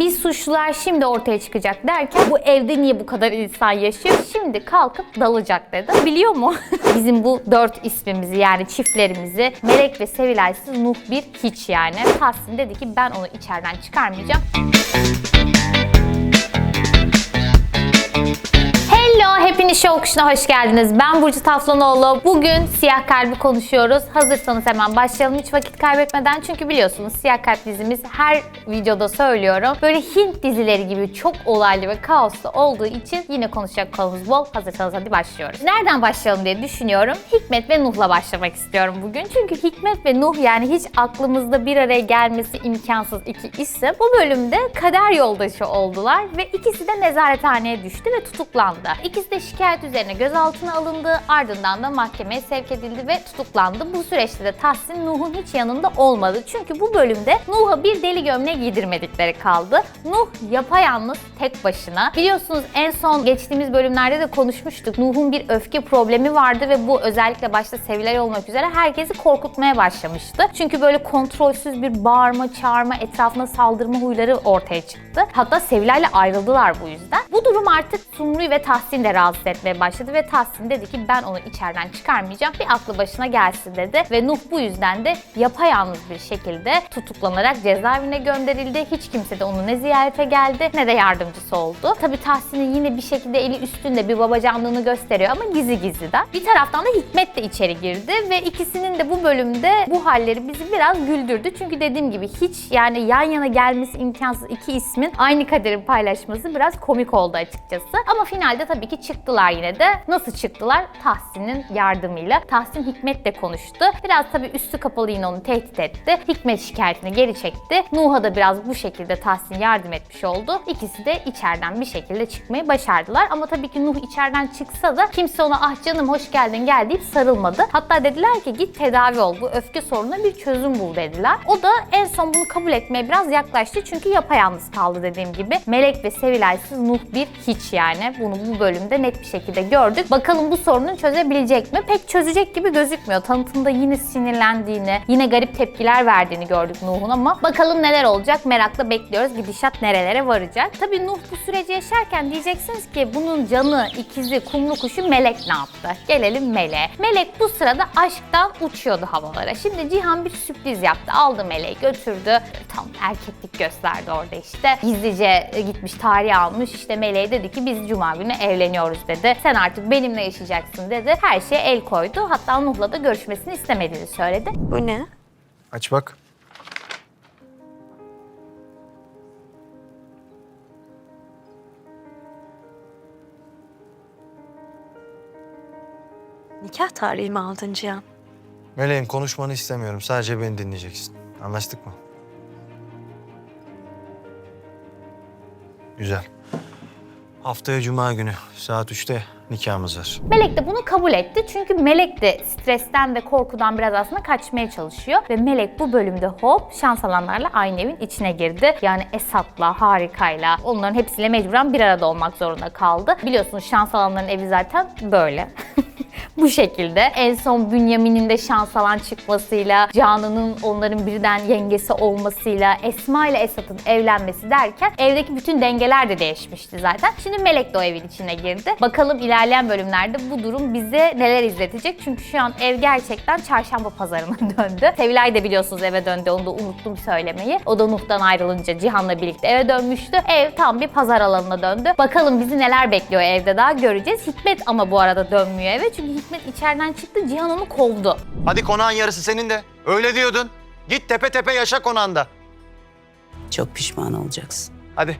Biz suçlular şimdi ortaya çıkacak derken bu evde niye bu kadar insan yaşıyor? Şimdi kalkıp dalacak dedi. Biliyor mu? Bizim bu dört ismimizi yani çiftlerimizi Melek ve Sevilay'sız Nuh bir hiç yani. Tahsin dedi ki ben onu içeriden çıkarmayacağım. Hello, hepiniz Show Kuşu'na hoş geldiniz. Ben Burcu Taflanoğlu. Bugün Siyah Kalbi konuşuyoruz. Hazırsanız hemen başlayalım hiç vakit kaybetmeden. Çünkü biliyorsunuz Siyah Kalp dizimiz her videoda söylüyorum. Böyle Hint dizileri gibi çok olaylı ve kaoslu olduğu için yine konuşacak konumuz bol. Hazırsanız hadi başlıyoruz. Nereden başlayalım diye düşünüyorum. Hikmet ve Nuh'la başlamak istiyorum bugün. Çünkü Hikmet ve Nuh yani hiç aklımızda bir araya gelmesi imkansız iki isim. Bu bölümde kader yoldaşı oldular ve ikisi de nezarethaneye düştü ve tutuklandı. İkisi de şikayet üzerine gözaltına alındı, ardından da mahkemeye sevk edildi ve tutuklandı. Bu süreçte de Tahsin Nuh'un hiç yanında olmadı. Çünkü bu bölümde Nuh'a bir deli gömleği giydirmedikleri kaldı. Nuh yapayalnız tek başına. Biliyorsunuz en son geçtiğimiz bölümlerde de konuşmuştuk. Nuh'un bir öfke problemi vardı ve bu özellikle başta Sevilay olmak üzere herkesi korkutmaya başlamıştı. Çünkü böyle kontrolsüz bir bağırma, çağırma, etrafına saldırma huyları ortaya çıktı. Hatta Sevilay'la ayrıldılar bu yüzden. Durum artık Sumru'yu ve Tahsin de rahatsız etmeye başladı ve Tahsin dedi ki ben onu içeriden çıkarmayacağım. Bir aklı başına gelsin dedi ve Nuh bu yüzden de yapayalnız bir şekilde tutuklanarak cezaevine gönderildi. Hiç kimse de onu ne ziyarete geldi ne de yardımcısı oldu. Tabii Tahsin'in yine bir şekilde eli üstünde bir babacanlığını gösteriyor ama gizli gizli de. Bir taraftan da Hikmet de içeri girdi ve ikisinin de bu bölümde bu halleri bizi biraz güldürdü. Çünkü dediğim gibi hiç yani yan yana gelmesi imkansız iki ismin aynı kaderi paylaşması biraz komik oldu açıkçası. Ama finalde tabii ki çıktılar yine de. Nasıl çıktılar? Tahsin'in yardımıyla. Tahsin Hikmet'le konuştu. Biraz tabii üstü kapalı yine onu tehdit etti. Hikmet şikayetini geri çekti. Nuh'a da biraz bu şekilde Tahsin yardım etmiş oldu. İkisi de içeriden bir şekilde çıkmayı başardılar. Ama tabii ki Nuh içeriden çıksa da kimse ona ah canım hoş geldin gel deyip sarılmadı. Hatta dediler ki git tedavi ol. Bu öfke sorununa bir çözüm bul dediler. O da en son bunu kabul etmeye biraz yaklaştı. Çünkü yapayalnız kaldı dediğim gibi. Melek ve Sevilay'sız Nuh bir hiç yani. Bunu bu bölümde net bir şekilde gördük. Bakalım bu sorunu çözebilecek mi? Pek çözecek gibi gözükmüyor. Tanıtımda yine sinirlendiğini, yine garip tepkiler verdiğini gördük Nuh'un ama bakalım neler olacak merakla bekliyoruz. Gidişat nerelere varacak? Tabii Nuh bu süreci yaşarken diyeceksiniz ki bunun canı, ikizi, kumru kuşu Melek ne yaptı? Gelelim Melek'e. Melek bu sırada aşktan uçuyordu havalara. Şimdi Cihan bir sürpriz yaptı. Aldı Melek'i götürdü. Tam erkeklik gösterdi orada işte. Gizlice gitmiş tarih almış. İşte Melek'e dedi ki biz cuma günü evleniyoruz dedi. Sen artık benimle yaşayacaksın dedi. Her şeye el koydu. Hatta Nuh'la da görüşmesini istemediğini söyledi. Bu ne? Aç bak. Nikah tarihi mi aldın Cihan? Meleğim konuşmanı istemiyorum. Sadece beni dinleyeceksin. Anlaştık mı? Güzel. Haftaya cuma günü saat 3'te nikahımız var. Melek de bunu kabul etti. Çünkü Melek de stresten ve korkudan biraz aslında kaçmaya çalışıyor. Ve Melek bu bölümde hop şans alanlarla aynı evin içine girdi. Yani Esat'la, Harika'yla onların hepsiyle mecburen bir arada olmak zorunda kaldı. Biliyorsunuz şans alanların evi zaten böyle. bu şekilde. En son Bünyamin'in de şans alan çıkmasıyla, Canan'ın onların birden yengesi olmasıyla, Esma ile Esat'ın evlenmesi derken evdeki bütün dengeler de değişmişti zaten. Şimdi Melek de o evin içine girdi. Bakalım ilerleyen bölümlerde bu durum bize neler izletecek? Çünkü şu an ev gerçekten çarşamba pazarına döndü. Sevilay da biliyorsunuz eve döndü. Onu da unuttum söylemeyi. O da Nuh'tan ayrılınca Cihan'la birlikte eve dönmüştü. Ev tam bir pazar alanına döndü. Bakalım bizi neler bekliyor evde daha göreceğiz. Hikmet ama bu arada dönmüyor eve. Çünkü Hikmet içeriden çıktı. Cihan onu kovdu. Hadi konağın yarısı senin de. Öyle diyordun. Git tepe tepe yaşa konağında. Çok pişman olacaksın. Hadi.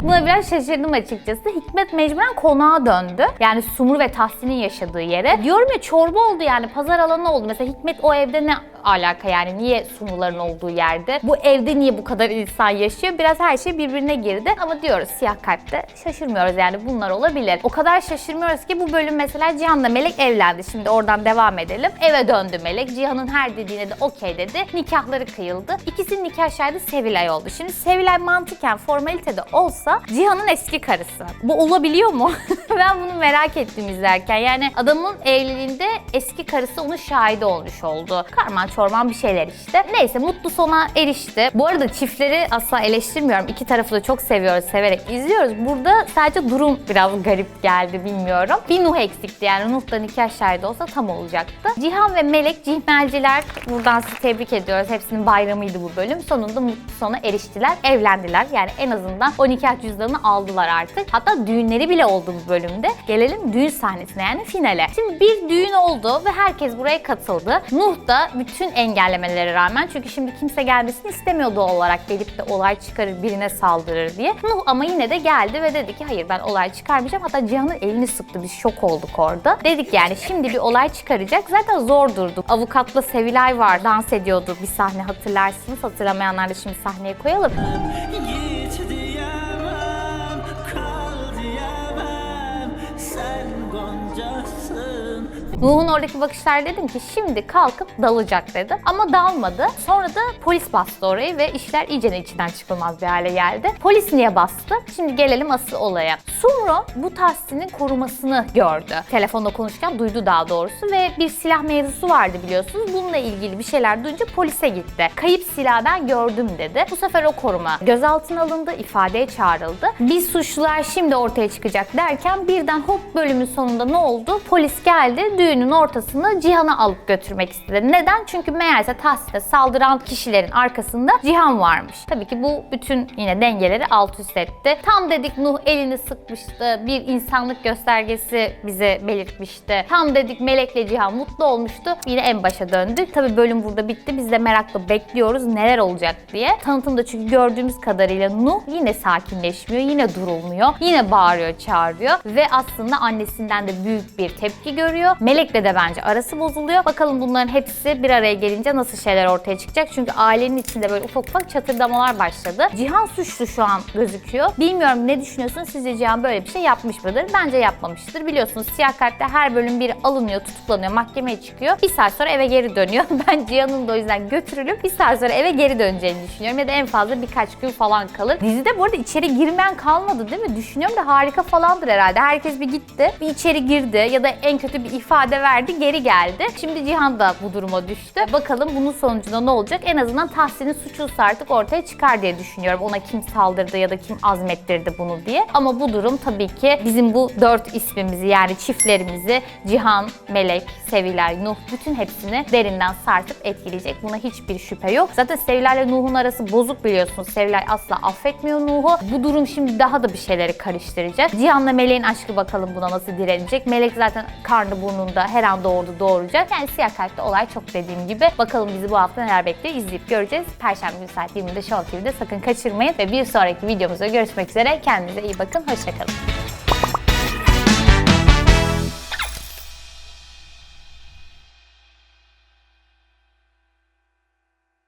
Buna biraz şaşırdım açıkçası. Hikmet mecburen konağa döndü. Yani Sumur ve Tahsin'in yaşadığı yere. Diyorum ya çorba oldu yani pazar alanı oldu. Mesela Hikmet o evde ne alaka yani niye Sumurların olduğu yerde? Bu evde niye bu kadar insan yaşıyor? Biraz her şey birbirine girdi. Ama diyoruz siyah kalpte şaşırmıyoruz yani bunlar olabilir. O kadar şaşırmıyoruz ki bu bölüm mesela Cihan'la Melek evlendi. Şimdi oradan devam edelim. Eve döndü Melek. Cihan'ın her dediğine de okey dedi. Nikahları kıyıldı. İkisinin nikah şahidi Sevilay oldu. Şimdi Sevilay mantıken formalitede olsa Cihan'ın eski karısı. Bu olabiliyor mu? ben bunu merak ettim izlerken. Yani adamın evliliğinde eski karısı onun şahidi olmuş oldu. Karman çorman bir şeyler işte. Neyse mutlu sona erişti. Bu arada çiftleri asla eleştirmiyorum. İki tarafı da çok seviyoruz, severek izliyoruz. Burada sadece durum biraz garip geldi bilmiyorum. Bir Nuh eksikti yani Nuh da iki aşağıda olsa tam olacaktı. Cihan ve Melek cihmelciler. Buradan sizi tebrik ediyoruz. Hepsinin bayramıydı bu bölüm. Sonunda mutlu sona eriştiler, evlendiler. Yani en azından 12 nikah cüzdanını aldılar artık. Hatta düğünleri bile oldu bu bölümde. Gelelim düğün sahnesine yani finale. Şimdi bir düğün oldu ve herkes buraya katıldı. Nuh da bütün engellemelere rağmen çünkü şimdi kimse gelmesini istemiyordu olarak gelip de olay çıkarır birine saldırır diye. Nuh ama yine de geldi ve dedi ki hayır ben olay çıkarmayacağım. Hatta Cihan'ın elini sıktı biz şok olduk orada. Dedik yani şimdi bir olay çıkaracak. Zaten zor durduk. Avukatla Sevilay var dans ediyordu bir sahne hatırlarsınız. Hatırlamayanlar da şimdi sahneye koyalım. Nuh'un oradaki bakışlar dedim ki şimdi kalkıp dalacak dedi. Ama dalmadı. Sonra da polis bastı orayı ve işler iyice içinden çıkılmaz bir hale geldi. Polis niye bastı? Şimdi gelelim asıl olaya. Sumro bu Tahsin'in korumasını gördü. Telefonda konuşurken duydu daha doğrusu ve bir silah mevzusu vardı biliyorsunuz. Bununla ilgili bir şeyler duyunca polise gitti. Kayıp silah ben gördüm dedi. Bu sefer o koruma gözaltına alındı, ifadeye çağrıldı. Biz suçlular şimdi ortaya çıkacak derken birden hop bölümün sonunda ne oldu? Polis geldi, düğünün ortasında Cihan'ı alıp götürmek istedi. Neden? Çünkü meğerse Tahsin'e saldıran kişilerin arkasında Cihan varmış. Tabii ki bu bütün yine dengeleri alt üst etti. Tam dedik Nuh elini sıkmıştı, bir insanlık göstergesi bize belirtmişti. Tam dedik Melek'le Cihan mutlu olmuştu. Yine en başa döndük. Tabii bölüm burada bitti. Biz de merakla bekliyoruz neler olacak diye. Tanıtımda çünkü gördüğümüz kadarıyla Nuh yine sakinleşmiyor, yine durulmuyor. Yine bağırıyor, çağırıyor ve aslında annesinden de büyük bir tepki görüyor. Melek'le de bence arası bozuluyor. Bakalım bunların hepsi bir araya gelince nasıl şeyler ortaya çıkacak. Çünkü ailenin içinde böyle ufak ufak çatırdamalar başladı. Cihan suçlu şu an gözüküyor. Bilmiyorum ne düşünüyorsunuz? Sizce Cihan böyle bir şey yapmış mıdır? Bence yapmamıştır. Biliyorsunuz siyah kartta her bölüm biri alınıyor, tutuklanıyor, mahkemeye çıkıyor. Bir saat sonra eve geri dönüyor. Ben Cihan'ın da o yüzden götürülüp bir saat sonra eve geri döneceğini düşünüyorum. Ya da en fazla birkaç gün falan kalır. Dizide bu arada içeri girmeyen kalmadı değil mi? Düşünüyorum da harika falandır herhalde. Herkes bir gitti, bir içeri girdi ya da en kötü bir ifade verdi, geri geldi. Şimdi Cihan da bu duruma düştü. Bakalım bunun sonucunda ne olacak? En azından Tahsin'in suçlusu artık ortaya çıkar diye düşünüyorum. Ona kim saldırdı ya da kim azmettirdi bunu diye. Ama bu durum tabii ki bizim bu dört ismimizi yani çiftlerimizi Cihan, Melek, Sevilay, Nuh bütün hepsini derinden sartıp etkileyecek. Buna hiçbir şüphe yok. Zaten Sevilay ile Nuh'un arası bozuk biliyorsunuz. Sevilay asla affetmiyor Nuh'u. Bu durum şimdi daha da bir şeyleri karıştıracak. Cihan'la Melek'in aşkı bakalım buna nasıl direnecek. Melek zaten karnı burnunda her an doğurdu doğuracak. Yani siyah kalpte olay çok dediğim gibi. Bakalım bizi bu hafta neler bekliyor izleyip göreceğiz. Perşembe günü saat 20'de Show TV'de sakın kaçırmayın. Ve bir sonraki videomuzda görüşmek üzere. Kendinize iyi bakın. Hoşçakalın.